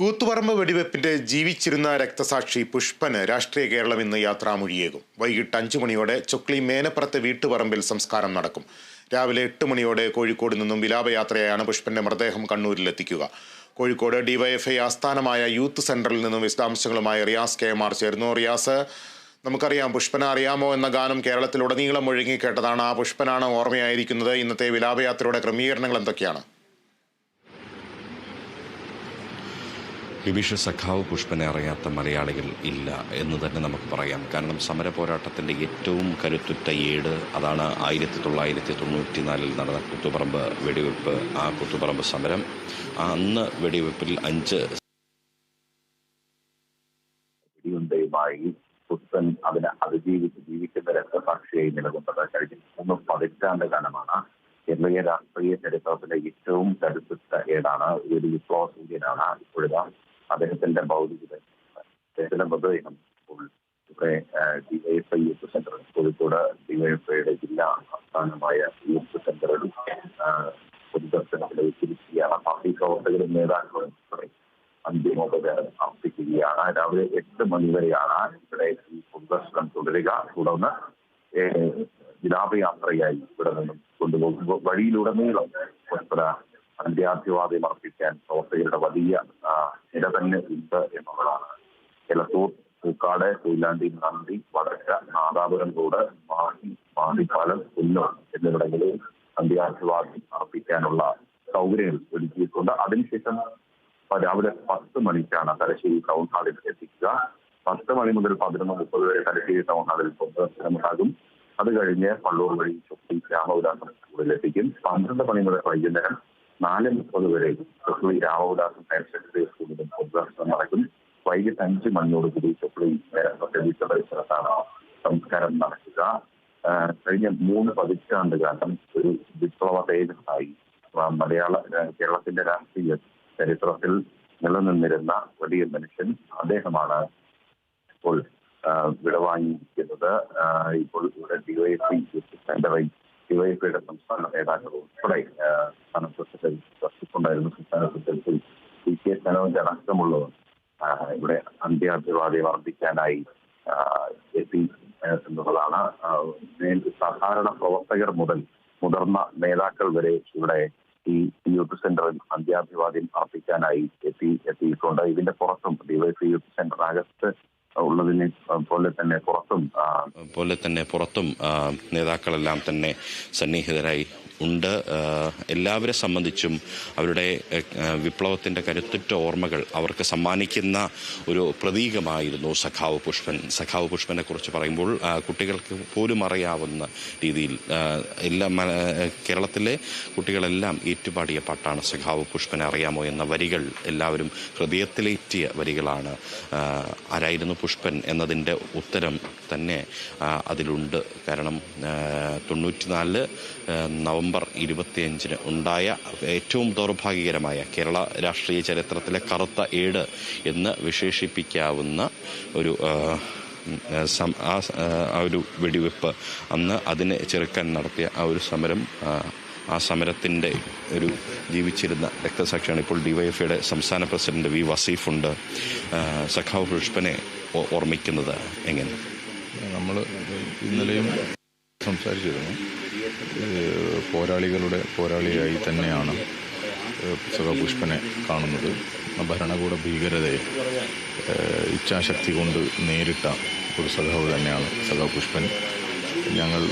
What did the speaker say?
കൂത്തുപറമ്പ് വെടിവെപ്പിന്റെ ജീവിച്ചിരുന്ന രക്തസാക്ഷി പുഷ്പന് രാഷ്ട്രീയ കേരളം ഇന്ന് യാത്രാമൊഴിയേകും. വൈകിട്ട് അഞ്ചു മണിയോടെ ചൊക്ലി മേനപ്പുറത്തെ വീട്ടുപറമ്പിൽ സംസ്കാരം നടക്കും. രാവിലെ എട്ട് മണിയോടെ കോഴിക്കോട് നിന്നും വിലാപയാത്രയായാണ് പുഷ്പന്റെ മൃതദേഹം കണ്ണൂരിലെത്തിക്കുക. കോഴിക്കോട് ഡിവൈഎഫ്ഐ ആസ്ഥാനമായ യൂത്ത് സെന്ററിൽ നിന്നും വിശദാംശങ്ങളുമായി റിയാസ് കെ എം ആർ ചേരുന്നു. റിയാസ് നമുക്കറിയാം പുഷ്പന അറിയാമോ എന്ന ഗാനം കേരളത്തിലുടനീളം മുഴങ്ങിക്കേട്ടതാണ് ആ പുഷ്പനാണ് ഓർമ്മയായിരിക്കുന്നത്. ഇന്നത്തെ വിലാപയാത്രയുടെ ക്രമീകരണങ്ങൾ എന്തൊക്കെയാണ്? വിഭീഷ സഖാവ് പുഷ്പനെ അറിയാത്ത മലയാളികൾ ഇല്ല എന്ന് തന്നെ നമുക്ക് പറയാം. കാരണം സമര പോരാട്ടത്തിന്റെ ഏറ്റവും കരുത്തുറ്റ ഏട് അതാണ് ആയിരത്തി തൊള്ളായിരത്തി തൊണ്ണൂറ്റി നാലിൽ നടന്ന കുത്തുപറമ്പ് വെടിവെപ്പ്. ആ കുത്തുപറമ്പ് സമരം ആ അന്ന് വെടിവെപ്പിൽ അഞ്ച് ഇടിയുണ്ടയുമായി പുസ്തൻ അതിനെ അതിജീവിച്ച് ജീവിക്കുന്ന രക്തസാക്ഷിയായി നിലകൊണ്ടത് കഴിഞ്ഞ മൂന്ന് പതിറ്റാണ്ട് കാലമാണ്. കേരളീയ രാഷ്ട്രീയ ചരിത്രത്തിലെ ഏറ്റവും കരുത്തുറ്റ ഏടാണ്. ഒരു വിപ്ലവ സൂര്യനാണ് ഇപ്പോഴിതാ അദ്ദേഹത്തിന്റെ ഭൗതികത അദ്ദേഹത്തിന്റെ മൃതദേഹം ഇപ്പോൾ ഇവിടെ ഡിവൈഎഫ്ഐ യൂത്ത് സെന്റർ കോഴിക്കോട് ഡിവൈഎഫ്ഐയുടെ ജില്ലാ ആസ്ഥാനമായ യൂത്ത് സെന്ററിൽ പൊതുദർശനത്തിൽ വെച്ചിരിക്കുകയാണ് പാർട്ടി പ്രവർത്തകരും നേതാക്കളും അന്തിമോപചാരം അർപ്പിക്കുകയാണ്. രാവിലെ എട്ട് മണി വരെയാണ് ഇവിടെ ഈ പൊതുദർശനം തുടരുക. തുടർന്ന് വിലാപയാത്രയായി ഇവിടെ നിന്നും കൊണ്ടുപോകുമ്പോൾ വഴിയിലുടനീളം പുഷ്പര അന്ത്യാധിവാദ്യം അർപ്പിക്കാൻ പ്രവർത്തകരുടെ വലിയ നിര തന്നെ ഉണ്ട് എന്നുള്ളതാണ്. എലത്തൂർ പൂക്കാട് കൊയിലാണ്ടി നന്ദി വടക്ക നാദാപുരം റോഡ് മാഹി മാഹിപ്പാലം കുന്നൂർ എന്നിവിടങ്ങളിൽ അന്ത്യാധിവാദ്യം അർപ്പിക്കാനുള്ള സൗകര്യങ്ങൾ ഒരുക്കിയിട്ടുണ്ട്. അതിനുശേഷം രാവിലെ പത്ത് മണിക്കാണ് തലശ്ശേരി ടൗൺ ഹാളിൽ എത്തിക്കുക. പത്ത് മണി മുതൽ പതിനൊന്ന് മുപ്പത് വരെ തലശ്ശേരി ടൗൺ ഹാളിൽ പൊതുദർശനമുണ്ടാകും അത് കഴിഞ്ഞ് പള്ളൂർ വഴി ചുറ്റി രാമവിലാസം സ്കൂളിൽ എത്തിക്കും. പന്ത്രണ്ട് മണി മുതൽ വൈകുന്നേരം നാല് മുപ്പത് വരെ ചുക്ലി രാമവിലാസം ഹയർ സെക്കൻഡറി സ്കൂളിലും പൊതുദർശനം നടക്കും. വൈകിട്ട് അഞ്ച് മണിയോട് കൂടി ചെപ്പിളി നേരത്തെ വീട്ട പരിസരത്താണ് സംസ്കാരം നടക്കുക. കഴിഞ്ഞ മൂന്ന് പതിറ്റാണ്ട് കാലം ഒരു വിപ്ലവ തേജസ്സായി മലയാള കേരളത്തിന്റെ രാഷ്ട്രീയ ചരിത്രത്തിൽ നിലനിന്നിരുന്ന വലിയ മനുഷ്യൻ അദ്ദേഹമാണ് ഇപ്പോൾ വിടവാങ്ങിയിരിക്കുന്നത് ഇപ്പോൾ ഇവിടെ ഡിവൈഎഫ്ഐ ഡിവൈഎഫ്ഐയുടെ സംസ്ഥാന നേതാക്കൾ ഉൾപ്പെടെ സംസ്ഥാന പ്രസിഡന്റ് സംസ്ഥാന പ്രസിഡന്റ് പി സ്ഥലവും ആ, ഇവിടെ അന്ത്യാഭിവാദി വർദ്ധിക്കാനായി എത്തി സാധാരണ പ്രവർത്തകർ മുതൽ മുതിർന്ന നേതാക്കൾ വരെ ഇവിടെ ഈ യൂത്ത് സെന്ററിൽ അന്ത്യാഭിവാദ്യം അർപ്പിക്കാനായി എത്തി എത്തിയിട്ടുണ്ട്. ഇതിന്റെ പുറത്തും ഡിവൈഎഫ്ഐ യൂത്ത് സെന്ററിനകത്ത് ഉള്ളതിനെ പോലെ തന്നെ പുറത്തും പോലെ തന്നെ പുറത്തും നേതാക്കളെല്ലാം തന്നെ സന്നിഹിതരായി ഉണ്ട്. എല്ലാവരെ സംബന്ധിച്ചും അവരുടെ വിപ്ലവത്തിന്റെ കരുത്തുറ്റ ഓർമ്മകൾ അവർക്ക് സമ്മാനിക്കുന്ന ഒരു പ്രതീകമായിരുന്നു സഖാവ് പുഷ്പൻ. സഖാവ് പുഷ്പനെ കുറിച്ച് പറയുമ്പോൾ കുട്ടികൾക്ക് പോലും അറിയാവുന്ന രീതിയിൽ എല്ലാ കേരളത്തിലെ കുട്ടികളെല്ലാം ഏറ്റുപാടിയ പാട്ടാണ് സഖാവ് പുഷ്പനെ അറിയാമോ എന്ന വരികൾ എല്ലാവരും ഹൃദയത്തിലേറ്റിയ വരികളാണ്. ആരായിരുന്നു പുഷ്പൻ എന്നതിന്റെ ഉത്തരം തന്നെ അതിലുണ്ട്. കാരണം തൊണ്ണൂറ്റിനാല് നവംബർ ഇരുപത്തിയഞ്ചിന് ഉണ്ടായ ഏറ്റവും ദൗർഭാഗ്യകരമായ കേരള രാഷ്ട്രീയ ചരിത്രത്തിലെ കറുത്ത ഏട് എന്ന് വിശേഷിപ്പിക്കാവുന്ന ഒരു ആ, ഒരു വെടിവെപ്പ് അന്ന് അതിനെ ചെറുക്കാൻ നടത്തിയ ആ ഒരു സമരം ആ, സമരത്തിന്റെ ഒരു ജീവിച്ചിരുന്ന രക്തസാക്ഷിയാണ് ഇപ്പോൾ ഡിവൈഎഫ്ഐയുടെ സംസ്ഥാന പ്രസിഡന്റ് വി വസീഫുണ്ട്. സഖാവ് പുഷ്പനെ ഓർമ്മിക്കുന്നത് എങ്ങനെ? നമ്മൾ ഇന്നലെയും സംസാരിച്ചിരുന്നു. പോരാളികളുടെ പോരാളിയായി തന്നെയാണ് പുസ്തക പുഷ്പനെ കാണുന്നത്. ഭരണകൂട ഭീകരതയെ ഇച്ഛാശക്തി കൊണ്ട് നേരിട്ട ഒരു സഖാവ് തന്നെയാണ് സഖാ പുഷ്പൻ ഞങ്ങൾ